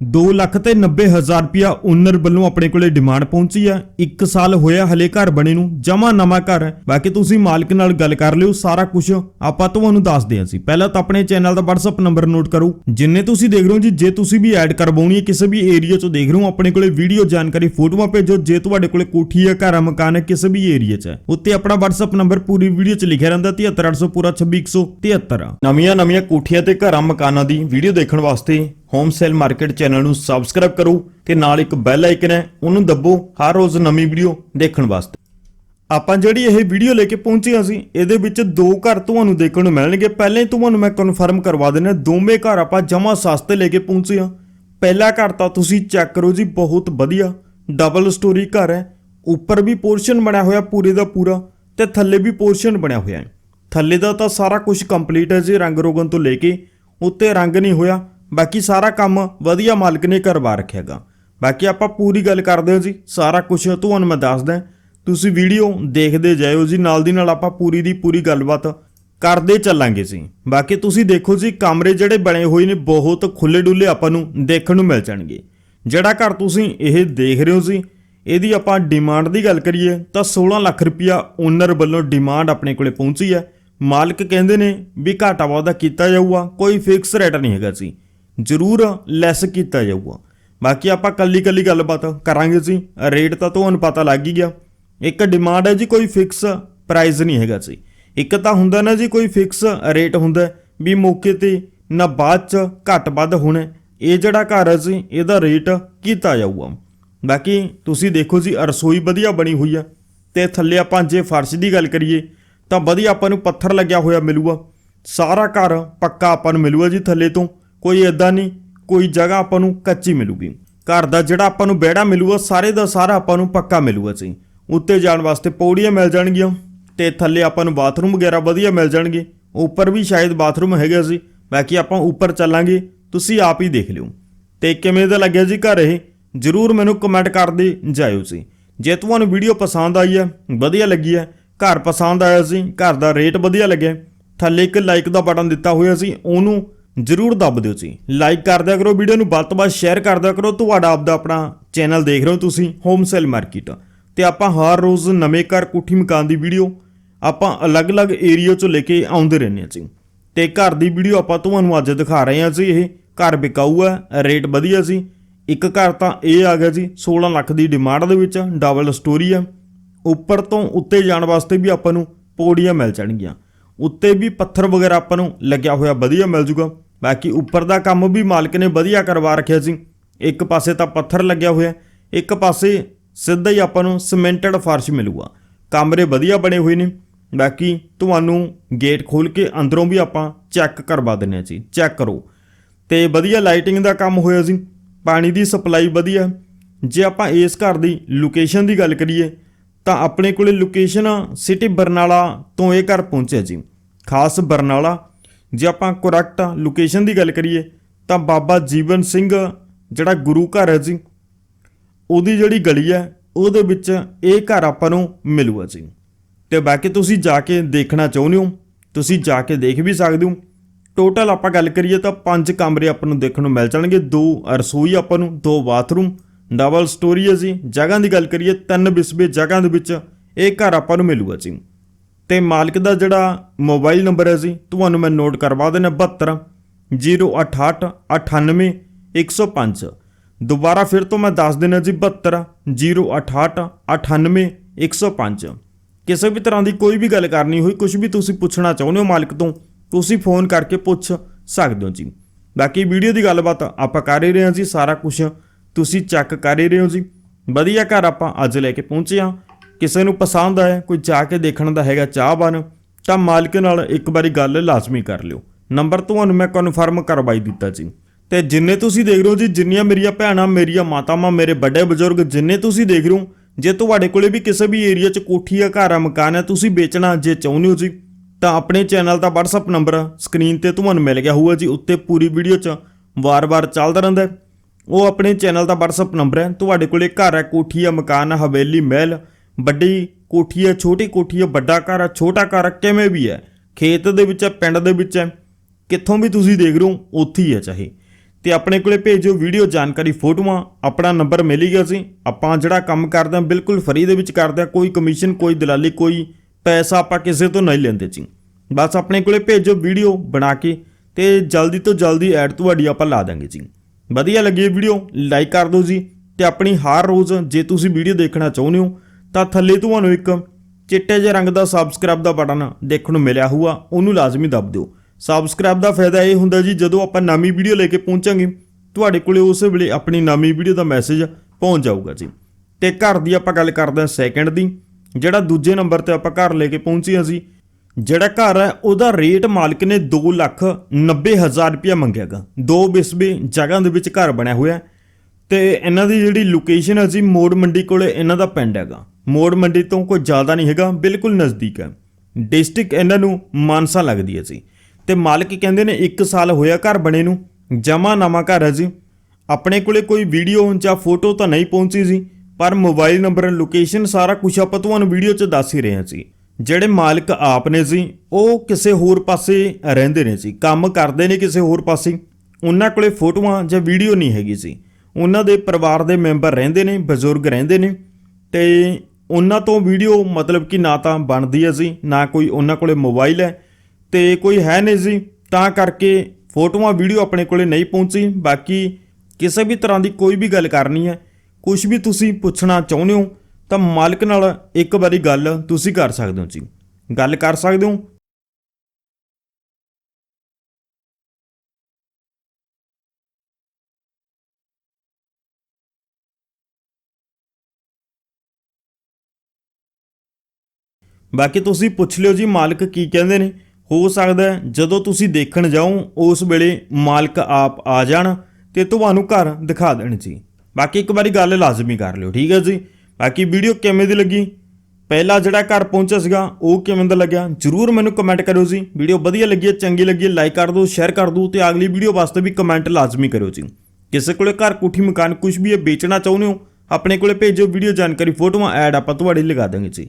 2 ਲੱਖ ਤੇ 90 ਹਜ਼ਾਰ ਰੁਪਿਆ ਓਨਰ ਵੱਲੋਂ ਆਪਣੇ ਕੋਲੇ ਡਿਮਾਂਡ ਪਹੁੰਚੀ ਹੈ 1 ਸਾਲ ਹੋਇਆ ਹਲੇ ਘਰ ਬਣੇ ਨੂੰ, ਜਮਾ ਨਵਾਂ ਘਰ ਬਾਕੀ ਤੁਸੀਂ ਮਾਲਕ ਨਾਲ ਗੱਲ ਕਰ ਲਿਓ, ਸਾਰਾ ਕੁਝ ਆਪਾਂ ਤੁਹਾਨੂੰ ਦੱਸਦੇ ਹਾਂ ਸੀ। ਪਹਿਲਾਂ ਤਾਂ ਆਪਣੇ ਚੈਨਲ ਦਾ WhatsApp ਨੰਬਰ ਨੋਟ ਕਰੋ। ਜਿੰਨੇ ਤੁਸੀਂ ਦੇਖ ਰਹੇ ਹੋ ਜੀ, ਜੇ ਤੁਸੀਂ ਵੀ ਐਡ ਕਰਵਾਉਣੀ ਹੈ, ਕਿਸੇ ਵੀ ਏਰੀਆ 'ਚੋਂ ਦੇਖ ਰਹੇ ਹੋ, ਆਪਣੇ ਕੋਲੇ ਵੀਡੀਓ ਜਾਣਕਾਰੀ, ਫੋਟੋਆਂ ਭੇਜੋ, ਜੇ ਤੁਹਾਡੇ ਕੋਲੇ ਕੋਠੀ ਹੈ, ਘਰ ਹੈ, ਮਕਾਨ ਹੈ, ਕਿਸੇ ਵੀ ਏਰੀਆ 'ਚ ਉੱਤੇ ਆਪਣਾ WhatsApp ਨੰਬਰ ਪੂਰੀ ਵੀਡੀਓ 'ਚ ਲਿਖਿਆ ਰਹਿੰਦਾ 73800 ਪੂਰਾ 26173 ਨਵੀਆਂ ਨਵੀਆਂ ਕੋਠੀਆਂ ਤੇ ਘਰਾਂ, ਮਕਾਨਾਂ ਦੀ ਵੀਡੀਓ ਦੇਖਣ ਵਾਸਤੇ ਹੋਮ ਸੇਲ ਮਾਰਕੀਟ ਚੈਨਲ ਨੂੰ ਸਬਸਕ੍ਰਾਈਬ ਕਰੋ ਤੇ ਨਾਲ ਇੱਕ ਬੈਲ ਆਈਕਨ ਹੈ, ਉਹਨੂੰ ਦੱਬੋ ਹਰ ਰੋਜ਼ ਨਵੀਂ ਵੀਡੀਓ ਦੇਖਣ ਵਾਸਤੇ। ਆਪਾਂ ਜਿਹੜੀ ਇਹ ਵੀਡੀਓ ਲੈ ਕੇ ਪਹੁੰਚੇ ਹਾਂ ਸੀ ਇਹਦੇ ਵਿੱਚ ਦੋ ਘਰ ਤੁਹਾਨੂੰ ਦੇਖਣ ਨੂੰ ਮਿਲਣਗੇ। ਪਹਿਲਾਂ ਹੀ ਤੁਹਾਨੂੰ ਮੈਂ ਕਨਫਰਮ ਕਰਵਾ ਦਿੰਦਾ, ਦੋਵੇਂ ਘਰ ਆਪਾਂ ਜਮਾ ਸਸਤੇ ਲੈ ਕੇ ਪਹੁੰਚੇ ਹਾਂ। ਪਹਿਲਾ ਘਰ ਤਾਂ ਤੁਸੀਂ ਚੈੱਕ ਕਰੋ ਜੀ, ਬਹੁਤ ਵਧੀਆ ਡਬਲ ਸਟੋਰੀ ਘਰ ਹੈ। ਉੱਪਰ ਵੀ ਪੋਰਸ਼ਨ ਬਣਿਆ ਹੋਇਆ ਪੂਰੇ ਦਾ ਪੂਰਾ ਤੇ ਥੱਲੇ ਵੀ ਪੋਰਸ਼ਨ ਬਣਿਆ ਹੋਇਆ ਹੈ। ਥੱਲੇ ਦਾ ਤਾਂ ਸਾਰਾ ਕੁਝ ਕੰਪਲੀਟ ਹੈ ਜੀ, ਰੰਗ ਰੋਗਨ ਤੋਂ ਲੈ ਕੇ, ਉੱਤੇ ਰੰਗ ਨਹੀਂ ਹੋਇਆ। ਬਾਕੀ ਸਾਰਾ ਕੰਮ ਵਧੀਆ ਮਾਲਕ ਨੇ ਕਰਵਾ ਰੱਖਿਆਗਾ। ਬਾਕੀ ਆਪਾਂ ਪੂਰੀ ਗੱਲ ਕਰਦੇ ਹਾਂ ਜੀ, ਸਾਰਾ ਕੁਝ ਤੁਹਾਨੂੰ ਮੈਂ ਦੱਸਦਾ ਤੁਸੀਂ ਵੀਡੀਓ ਦੇਖਦੇ ਜਾਇਓ ਜੀ, ਨਾਲ ਦੀ ਨਾਲ ਆਪਾਂ ਪੂਰੀ ਦੀ ਪੂਰੀ ਗੱਲਬਾਤ ਕਰਦੇ ਚੱਲਾਂਗੇ ਜੀ। ਬਾਕੀ ਤੁਸੀਂ ਦੇਖੋ ਜੀ, ਕਮਰੇ ਜਿਹੜੇ ਬਣੇ ਹੋਏ ਨੇ, ਬਹੁਤ ਖੁੱਲੇ ਡੁੱਲੇ ਆਪਾਂ ਨੂੰ ਦੇਖਣ ਨੂੰ ਮਿਲ ਜਾਣਗੇ। ਜਿਹੜਾ ਘਰ ਤੁਸੀਂ ਇਹ ਦੇਖ ਰਹੇ ਹੋ ਜੀ, ਇਹਦੀ ਆਪਾਂ ਡਿਮਾਂਡ ਦੀ ਗੱਲ ਕਰੀਏ ਤਾਂ 16 ਲੱਖ ਰੁਪਇਆ ਓਨਰ ਵੱਲੋਂ ਡਿਮਾਂਡ ਆਪਣੇ ਕੋਲੇ ਪਹੁੰਚੀ ਹੈ। ਮਾਲਕ ਕਹਿੰਦੇ ਨੇ ਵੀ ਘਾਟਾ ਵਾਧਾ ਕੀਤਾ ਜਾਊਗਾ, ਕੋਈ ਫਿਕਸ ਰੇਟ ਨਹੀਂ ਹੈਗਾ ਜੀ। ਜ਼ਰੂਰ ਲੈਸ ਕੀਤਾ ਜਾਊਗਾ। ਬਾਕੀ ਆਪਾਂ ਕੱਲੀ ਕੱਲੀ ਗੱਲਬਾਤ ਕਰਾਂਗੇ ਜੀ। ਰੇਟ ਤਾਂ ਤੁਹਾਨੂੰ ਪਤਾ ਲੱਗ ਹੀ ਗਿਆ। ਇੱਕ ਡਿਮਾਂਡ ਹੈ ਜੀ, ਕੋਈ ਫਿਕਸ ਪ੍ਰਾਈਸ ਨਹੀਂ ਹੈਗਾ ਜੀ। ਇੱਕ ਤਾਂ ਹੁੰਦਾ ਨਾ ਜੀ, ਕੋਈ ਫਿਕਸ ਰੇਟ ਹੁੰਦਾ ਵੀ ਮੌਕੇ ਤੇ ਨਾ ਬਾਅਦ ਚ ਘੱਟ ਵੱਧ ਹੋਣਾ ਇਹ ਜਿਹੜਾ ਘਰ ਹੈ ਜੀ, ਇਹਦਾ ਰੇਟ ਕੀਤਾ ਜਾਊਗਾ। ਬਾਕੀ ਤੁਸੀਂ ਦੇਖੋ ਜੀ, ਰਸੋਈ ਵਧੀਆ ਬਣੀ ਹੋਈ ਆ। ਤੇ ਥੱਲੇ ਆਪਾਂ ਜੇ ਫਰਸ਼ ਦੀ ਗੱਲ ਕਰੀਏ, ਤਾਂ ਵਧੀਆ ਆਪਾਂ ਨੂੰ ਪੱਥਰ ਲੱਗਿਆ ਹੋਇਆ ਮਿਲੂਗਾ। ਸਾਰਾ ਘਰ ਪੱਕਾ ਆਪਾਂ ਨੂੰ ਮਿਲੂਗਾ ਜੀ ਥੱਲੇ ਤੋਂ। ਕੋਈ ਇਦਾਂ ਨਹੀਂ, ਕੋਈ ਜਗ੍ਹਾ ਆਪਾਂ ਨੂੰ ਕੱਚੀ ਮਿਲੂਗੀ। ਘਰ ਦਾ ਜਿਹੜਾ ਆਪਾਂ ਨੂੰ ਵਿਹੜਾ ਮਿਲੂਗਾ, ਸਾਰੇ ਦਾ ਸਾਰਾ ਆਪਾਂ ਨੂੰ ਪੱਕਾ ਮਿਲੂਗਾ ਜੀ। ਉੱਤੇ ਜਾਣ ਵਾਸਤੇ ਪੌੜੀਆਂ ਮਿਲ ਜਾਣਗੀਆਂ ਤੇ ਥੱਲੇ ਆਪਾਂ ਨੂੰ ਬਾਥਰੂਮ ਵਗੈਰਾ ਵਧੀਆ ਮਿਲ ਜਾਣਗੇ। ਉੱਪਰ ਵੀ ਸ਼ਾਇਦ ਬਾਥਰੂਮ ਹੈਗਾ ਸੀ ਬਾਕੀ ਆਪਾਂ ਉੱਪਰ ਚੱਲਾਂਗੇ, ਤੁਸੀਂ ਆਪ ਹੀ ਦੇਖ ਲਿਓ। ਤੇ ਕਿਵੇਂ ਦਾ ਲੱਗਿਆ ਜੀ ਘਰ ਇਹ? ਜਰੂਰ ਮੈਨੂੰ ਕਮੈਂਟ ਕਰਦੇ ਜਾਇਓ ਜੀ। ਜੇ ਤੁਹਾਨੂੰ ਵੀਡੀਓ ਪਸੰਦ ਆਈ ਹੈ, ਵਧੀਆ ਲੱਗੀ ਹੈ, ਘਰ ਪਸੰਦ ਆਇਆ ਸੀ, ਘਰ ਦਾ ਰੇਟ ਵਧੀਆ ਲੱਗਿਆ, ਥੱਲੇ ਇੱਕ ਲਾਈਕ ਦਾ ਬਟਨ ਦਿੱਤਾ ਹੋਇਆ ਸੀ, ਉਹਨੂੰ ਜਰੂਰ ਦੱਬ ਦਿਓ ਜੀ। ਲਾਈਕ ਕਰ ਦਿਆ ਕਰੋ ਵੀਡੀਓ ਨੂੰ ਵੱਧ ਤੋਂ ਵੱਧ ਸ਼ੇਅਰ ਕਰ ਦਿਆ ਕਰੋ। ਤੁਹਾਡਾ ਆਪਦਾ ਆਪਣਾ ਚੈਨਲ ਦੇਖ ਰਹੇ ਹੋ ਤੁਸੀਂ ਹੋਮ ਸੇਲ ਮਾਰਕੀਟ ਤੇ ਆਪਾਂ ਹਰ ਰੋਜ਼ ਨਵੇਂ ਘਰ, ਕੋਠੀ ਮਕਾਨ ਦੀ ਵੀਡੀਓ ਆਪਾਂ ਅਲੱਗ-ਅਲੱਗ ਏਰੀਆ ਚੋਂ ਲੈ ਕੇ ਆਉਂਦੇ ਰਹਿੰਦੇ ਹਾਂ ਜੀ। ਤੇ ਘਰ ਦੀ ਵੀਡੀਓ ਆਪਾਂ ਤੁਹਾਨੂੰ ਅੱਜ ਦਿਖਾ ਰਹੇ ਹਾਂ ਜੀ, ਇਹ ਘਰ ਵਿਕਾਊ ਹੈ ਰੇਟ ਵਧੀਆ ਸੀ ਇੱਕ ਘਰ ਤਾਂ ਇਹ ਆ ਗਿਆ ਜੀ 16 ਲੱਖ ਦੀ ਡਿਮਾਂਡ ਦੇ ਵਿੱਚ ਡਬਲ ਸਟੋਰੀ ਆ। ਉੱਪਰ ਤੋਂ ਉੱਤੇ ਜਾਣ ਵਾਸਤੇ ਵੀ ਆਪਾਂ ਨੂੰ ਪੌੜੀਆਂ ਮਿਲ ਜਾਣਗੀਆਂ। ਉੱਤੇ ਵੀ ਪੱਥਰ ਵਗੈਰਾ ਆਪਾਂ ਨੂੰ ਲੱਗਿਆ ਹੋਇਆ ਵਧੀਆ ਮਿਲ ਜੂਗਾ। ਬਾਕੀ ਉੱਪਰ ਦਾ ਕੰਮ ਵੀ ਮਾਲਕ ਨੇ ਵਧੀਆ ਕਰਵਾ ਰੱਖਿਆ ਸੀ। ਇੱਕ ਪਾਸੇ ਤਾਂ ਪੱਥਰ ਲੱਗਿਆ ਹੋਇਆ, ਇੱਕ ਪਾਸੇ ਸਿੱਧਾ ਹੀ ਆਪਾਂ ਨੂੰ ਸਿਮੈਂਟਡ ਫਰਸ਼ ਮਿਲੂਗਾ। ਕਮਰੇ ਵਧੀਆ ਬਣੇ ਹੋਏ ਨੇ। ਬਾਕੀ ਤੁਹਾਨੂੰ ਗੇਟ ਖੋਲ ਕੇ ਅੰਦਰੋਂ ਵੀ ਆਪਾਂ ਚੈੱਕ ਕਰਵਾ ਦਿੰਨੇ ਆ ਜੀ। ਚੈੱਕ ਕਰੋ। ਤੇ ਵਧੀਆ ਲਾਈਟਿੰਗ ਦਾ ਕੰਮ ਹੋਇਆ ਸੀ ਪਾਣੀ ਦੀ ਸਪਲਾਈ ਵਧੀਆ। ਜੇ ਆਪਾਂ ਇਸ ਘਰ ਦੀ ਲੋਕੇਸ਼ਨ ਦੀ ਗੱਲ ਕਰੀਏ, ਤਾਂ ਆਪਣੇ ਕੋਲੇ ਲੋਕੇਸ਼ਨ ਸਿਟੀ ਬਰਨਾਲਾ ਤੋਂ ਇਹ ਘਰ ਪਹੁੰਚਿਆ ਜੀ। ਖਾਸ ਬਰਨਾਲਾ ਜੇ ਆਪਾਂ ਕਰੈਕਟ ਲੋਕੇਸ਼ਨ ਦੀ ਗੱਲ ਕਰੀਏ, ਤਾਂ ਬਾਬਾ ਜੀਵਨ ਸਿੰਘ ਜਿਹੜਾ ਗੁਰੂ ਘਰ ਹੈ ਜੀ, ਉਹਦੀ ਜਿਹੜੀ ਗਲੀ ਹੈ, ਉਹਦੇ ਵਿੱਚ ਇਹ ਘਰ ਆਪਾਂ ਨੂੰ ਮਿਲੂਗਾ ਜੀ। ਤੇ ਬਾਕੀ ਤੁਸੀਂ ਜਾ ਕੇ ਦੇਖਣਾ ਚਾਹੁੰਦੇ ਹੋ, ਤੁਸੀਂ ਜਾ ਕੇ ਦੇਖ ਵੀ ਸਕਦੇ ਹੋ। ਟੋਟਲ ਆਪਾਂ ਗੱਲ ਕਰੀਏ ਤਾਂ ਪੰਜ ਕਮਰੇ ਆਪਾਂ ਨੂੰ ਦੇਖਣ ਨੂੰ ਮਿਲ ਜਾਣਗੇ, ਦੋ ਰਸੋਈ ਆਪਾਂ ਨੂੰ, ਦੋ ਬਾਥਰੂਮ ਡਬਲ ਸਟੋਰੀ ਹੈ ਜੀ। ਜਗ੍ਹਾ ਦੀ ਗੱਲ ਕਰੀਏ, ਤਿੰਨ ਬਿਸਵੇ ਜਗ੍ਹਾ ਦੇ ਵਿੱਚ ਇਹ ਘਰ ਆਪਾਂ ਨੂੰ ਮਿਲੂਗਾ ਜੀ। ਤੇ ਮਾਲਕ ਦਾ ਜਿਹੜਾ ਮੋਬਾਈਲ ਨੰਬਰ ਹੈ ਜੀ, ਤੁਹਾਨੂੰ ਮੈਂ ਨੋਟ ਕਰਵਾ ਦੇਣਾ 72 068 98 105 ਦੁਬਾਰਾ ਫਿਰ ਤੋਂ ਮੈਂ ਦੱਸ ਦੇਣਾ ਜੀ 72 068 98 105 ਕਿਸੇ ਵੀ ਤਰ੍ਹਾਂ ਦੀ ਕੋਈ ਵੀ ਗੱਲ ਕਰਨੀ ਹੋਈ ਕੁਝ ਵੀ ਤੁਸੀਂ ਪੁੱਛਣਾ ਚਾਹੁੰਦੇ ਹੋ ਮਾਲਕ ਤੋਂ, ਤੁਸੀਂ ਫੋਨ ਕਰਕੇ ਪੁੱਛ ਸਕਦੇ ਹੋ ਜੀ। ਬਾਕੀ ਵੀਡੀਓ ਦੀ ਗੱਲਬਾਤ ਆਪਾਂ ਕਰ ਹੀ ਰਹੇ ਹਾਂ ਜੀ, ਸਾਰਾ ਕੁਝ ਤੁਸੀਂ ਚੈੱਕ ਕਰ ਹੀ ਰਹੇ ਹੋ ਜੀ। ਵਧੀਆ ਘਰ ਆਪਾਂ ਅੱਜ ਲੈ ਕੇ ਪਹੁੰਚੇ ਹਾਂ। ਕਿਸੇ ਨੂੰ ਪਸੰਦ ਆਇਆ ਕੋਈ ਜਾ ਕੇ ਦੇਖਣ ਦਾ ਹੈਗਾ ਚਾਹ ਬਣ, ਤਾਂ ਮਾਲਕ ਨਾਲ ਇੱਕ ਵਾਰੀ ਗੱਲ ਲਾਜ਼ਮੀ ਕਰ ਲਿਓ ਨੰਬਰ ਤੁਹਾਨੂੰ ਮੈਂ ਕਨਫਰਮ ਕਰਵਾਈ ਦਿੱਤਾ ਜੀ ਤੇ ਜਿੰਨੇ ਤੁਸੀਂ ਦੇਖ ਰਹੇ ਹੋ ਜੀ, ਜਿੰਨੀਆਂ ਮੇਰੀਆਂ ਭੈਣਾਂ, ਮੇਰੀਆਂ ਮਾਤਾਵਾਂ, ਮੇਰੇ ਵੱਡੇ ਬਜ਼ੁਰਗ, ਜਿੰਨੇ ਤੁਸੀਂ ਦੇਖ ਰਹੇ ਹੋ, ਜੇ ਤੁਹਾਡੇ ਕੋਲੇ ਵੀ ਕਿਸੇ ਵੀ ਏਰੀਆ 'ਚ ਕੋਠੀ ਆ, ਘਰ ਆ, ਮਕਾਨ ਹੈ ਤੁਸੀਂ ਵੇਚਣਾ ਜੇ ਚਾਹੁੰਦੇ ਹੋ ਜੀ, ਤਾਂ ਆਪਣੇ ਚੈਨਲ ਦਾ WhatsApp ਨੰਬਰ ਸਕਰੀਨ ਤੇ ਤੁਹਾਨੂੰ ਮਿਲ ਗਿਆ ਹੋਊਗਾ ਜੀ, ਉੱਤੇ ਪੂਰੀ ਵੀਡੀਓ 'ਚ ਵਾਰ-ਵਾਰ ਚੱਲਦਾ ਰਹਿੰਦਾ ਹੈ। ਉਹ ਆਪਣੇ ਚੈਨਲ ਦਾ WhatsApp ਨੰਬਰ ਹੈ, ਤੁਹਾਡੇ ਕੋਲੇ ਘਰ ਹੈ ਕੋਠੀ ਆ, ਮਕਾਨ ਹੈ ਹਵੇਲੀ, ਮਹਿਲ ਵੱਡੀ ਕੋਠੀ ਹੈ, ਛੋਟੀ ਕੋਠੀ ਹੈ, ਵੱਡਾ ਘਰ ਹੈ, ਛੋਟਾ ਘਰ ਹੈ, ਕਿਵੇਂ ਵੀ ਹੈ, ਖੇਤ ਦੇ ਵਿੱਚ ਹੈ, ਪਿੰਡ ਦੇ ਵਿੱਚ ਹੈ, ਕਿੱਥੋਂ ਵੀ ਤੁਸੀਂ ਦੇਖ ਰਹੇ ਹੋ, ਉੱਥੇ ਹੀ ਹੈ ਚਾਹੇ। ਤੇ ਆਪਣੇ ਕੋਲੇ ਭੇਜੋ ਵੀਡੀਓ ਜਾਣਕਾਰੀ ਫੋਟੋਆਂ, ਆਪਣਾ ਨੰਬਰ ਮਿਲ ਹੀ ਗਿਆ ਸੀ। ਆਪਾਂ ਜਿਹੜਾ ਕੰਮ ਕਰਦੇ ਹਾਂ, ਬਿਲਕੁਲ ਫਰੀ ਦੇ ਵਿੱਚ ਕਰਦੇ ਹਾਂ, ਕੋਈ ਕਮਿਸ਼ਨ, ਕੋਈ ਦਲਾਲੀ, ਕੋਈ ਪੈਸਾ ਆਪਾਂ ਕਿਸੇ ਤੋਂ ਨਹੀਂ ਲੈਂਦੇ ਜੀ। ਬਸ ਆਪਣੇ ਕੋਲੇ ਭੇਜੋ ਵੀਡੀਓ ਬਣਾ ਕੇ ਤੇ ਜਲਦੀ ਤੋਂ ਜਲਦੀ ਐਡ ਤੁਹਾਡੀ ਆਪਾਂ ਲਾ ਦਾਂਗੇ ਜੀ। ਵਧੀਆ ਲੱਗੀ ਵੀਡੀਓ, ਲਾਈਕ ਕਰ ਦਿਓ ਜੀ ਤੇ ਆਪਣੀ ਹਰ ਰੋਜ਼ ਜੇ ਤੁਸੀਂ ਵੀਡੀਓ ਦੇਖਣਾ ਚਾਹੁੰਦੇ ਹੋ ਤਾਂ ਥੱਲੇ ਤੁਹਾਨੂੰ ਇੱਕ ਚਿੱਟੇ ਜਿਹੇ ਰੰਗ ਦਾ ਸਬਸਕ੍ਰਾਈਬ ਦਾ ਬਟਨ ਦੇਖਣ ਨੂੰ ਮਿਲਿਆ ਹੋਊਗਾ, ਉਹਨੂੰ ਲਾਜ਼ਮੀ ਦਬ ਦਿਓ। ਸਬਸਕ੍ਰਾਈਬ ਦਾ ਫਾਇਦਾ ਇਹ ਹੁੰਦਾ ਜੀ, ਜਦੋਂ ਆਪਾਂ ਨਵੀਂ ਵੀਡੀਓ ਲੈ ਕੇ ਪਹੁੰਚਾਂਗੇ, ਤੁਹਾਡੇ ਕੋਲੇ ਉਸ ਵੇਲੇ ਆਪਣੀ ਨਵੀਂ ਵੀਡੀਓ ਦਾ ਮੈਸੇਜ ਪਹੁੰਚ ਜਾਊਗਾ ਜੀ। ਤੇ ਘਰ ਦੀ ਆਪਾਂ ਗੱਲ ਕਰਦੇ ਹਾਂ ਸੈਕਿੰਡ ਦੀ, ਜਿਹੜਾ ਦੂਜੇ ਨੰਬਰ ਤੇ ਆਪਾਂ ਘਰ ਲੈ ਕੇ ਪਹੁੰਚੇ ਸੀ ਜਿਹੜਾ ਘਰ ਹੈ, ਉਹਦਾ ਰੇਟ ਮਾਲਕ ਨੇ 2 ਲੱਖ 90 ਹਜ਼ਾਰ ਰੁਪਇਆ ਮੰਗਿਆਗਾ ਦੋ ਬਿਸਬੇ ਜਗ੍ਹਾ ਦੇ ਵਿੱਚ ਘਰ ਬਣਿਆ ਹੋਇਆ ਹੈ। ਤੇ ਇਹਨਾਂ ਦੀ ਜਿਹੜੀ ਲੋਕੇਸ਼ਨ ਹੈ ਜੀ, ਮੋੜ ਮੰਡੀ ਕੋਲੇ ਇਹਨਾਂ ਦਾ ਪਿੰਡ ਹੈਗਾ। ਮੋੜ ਮੰਡੀ ਤੋਂ ਕੋਈ ਜ਼ਿਆਦਾ ਨਹੀਂ ਹੈਗਾ, ਬਿਲਕੁਲ ਨਜ਼ਦੀਕ ਹੈ। ਡਿਸਟ੍ਰਿਕਟ ਇਹਨਾਂ ਨੂੰ ਮਾਨਸਾ ਲੱਗਦੀ ਹੈ ਜੀ। ਤੇ ਮਾਲਕ ਕਹਿੰਦੇ ਨੇ 1 ਸਾਲ ਹੋਇਆ ਘਰ ਬਣੇ ਨੂੰ ਜਮਾ ਨਵਾਂ ਘਰ ਹੈ ਜੀ। ਆਪਣੇ ਕੋਲੇ ਕੋਈ ਵੀਡੀਓ ਜਾਂ ਫੋਟੋ ਤਾਂ ਨਹੀਂ ਪਹੁੰਚੀ ਸੀ ਪਰ ਮੋਬਾਈਲ ਨੰਬਰ, ਲੋਕੇਸ਼ਨ ਸਾਰਾ ਕੁਝ ਆਪਾਂ ਤੁਹਾਨੂੰ ਵੀਡੀਓ 'ਚ ਦੱਸ ਹੀ ਰਹੇ ਹਾਂ ਜੀ। ਜਿਹੜੇ ਮਾਲਕ ਆਪ ਨੇ ਜੀ, ਉਹ ਕਿਸੇ ਹੋਰ ਪਾਸੇ ਰਹਿੰਦੇ ਨੇ ਜੀ, ਕੰਮ ਕਰਦੇ ਨੇ ਕਿਸੇ ਹੋਰ ਪਾਸੇ। ਉਹਨਾਂ ਕੋਲੇ ਫੋਟੋਆਂ ਜਾਂ ਵੀਡੀਓ ਨਹੀਂ ਹੈਗੀ ਸੀ ਉਹਨਾਂ ਦੇ ਪਰਿਵਾਰ ਦੇ ਮੈਂਬਰ ਰਹਿੰਦੇ ਨੇ, ਬਜ਼ੁਰਗ ਰਹਿੰਦੇ ਨੇ। ਤੇ ਉਹਨਾਂ ਤੋਂ ਵੀਡੀਓ ਮਤਲਬ ਕਿ ਨਾ ਤਾਂ ਬਣਦੀ ਹੈ ਜੀ, ਨਾ ਕੋਈ ਉਹਨਾਂ ਕੋਲੇ ਮੋਬਾਈਲ ਹੈ ਤੇ ਕੋਈ ਹੈ ਨਹੀਂ ਸੀ ਤਾਂ ਕਰਕੇ ਫੋਟੋਆਂ, ਵੀਡੀਓ ਆਪਣੇ ਕੋਲੇ ਨਹੀਂ ਪਹੁੰਚੀ। ਬਾਕੀ ਕਿਸੇ ਵੀ ਤਰ੍ਹਾਂ ਦੀ ਕੋਈ ਵੀ ਗੱਲ ਕਰਨੀ ਹੈ ਕੁਝ ਵੀ ਤੁਸੀਂ ਪੁੱਛਣਾ ਚਾਹੁੰਦੇ ਹੋ, ਤਾਂ ਮਾਲਕ ਨਾਲ ਇੱਕ ਵਾਰੀ ਗੱਲ ਤੁਸੀਂ ਕਰ ਸਕਦੇ ਹੋ ਜੀ। ਗੱਲ ਕਰ ਸਕਦੇ ਹੋ ਬਾਕੀ ਤੁਸੀਂ ਪੁੱਛ ਲਿਓ ਜੀ, ਮਾਲਕ ਕੀ ਕਹਿੰਦੇ ਨੇ। ਹੋ ਸਕਦਾ ਜਦੋਂ ਤੁਸੀਂ ਦੇਖਣ ਜਾਓ, ਉਸ ਵੇਲੇ ਮਾਲਕ ਆਪ ਆ ਜਾਣ ਤੇ ਤੁਹਾਨੂੰ ਘਰ ਦਿਖਾ ਦੇਣ ਜੀ। ਬਾਕੀ ਇੱਕ ਵਾਰੀ ਗੱਲ ਲਾਜ਼ਮੀ ਕਰ ਲਿਓ, ਠੀਕ ਹੈ ਜੀ? ਬਾਕੀ ਵੀਡੀਓ ਕਿਵੇਂ ਦੀ ਲੱਗੀ? ਪਹਿਲਾ ਜਿਹੜਾ ਘਰ ਪਹੁੰਚਿਆ ਸੀਗਾ, ਉਹ ਕਿਵੇਂ ਦਾ ਲੱਗਿਆ? ਜਰੂਰ ਮੈਨੂੰ ਕਮੈਂਟ ਕਰਿਓ ਜੀ। ਵੀਡੀਓ ਵਧੀਆ ਲੱਗੀ ਹੈ, ਚੰਗੀ ਲੱਗੀ ਲਾਈਕ ਕਰ ਦਿਓ ਸ਼ੇਅਰ ਕਰ ਦਿਓ ਤੇ ਅਗਲੀ ਵੀਡੀਓ ਵਾਸਤੇ ਵੀ ਕਮੈਂਟ ਲਾਜ਼ਮੀ ਕਰਿਓ ਜੀ। ਕਿਸੇ ਕੋਲੇ ਘਰ, ਕੋਠੀ, ਮਕਾਨ ਕੁਝ ਵੀ ਹੈ, ਵੇਚਣਾ ਚਾਹੁੰਦੇ ਹੋ, ਆਪਣੇ ਕੋਲੇ ਭੇਜੋ। ਵੀਡੀਓ ਜਾਣਕਾਰੀ, ਫੋਟੋਆਂ ਐਡ ਆਪਾਂ ਤੁਹਾਡੇ ਲਗਾ ਦਾਂਗੇ ਜੀ।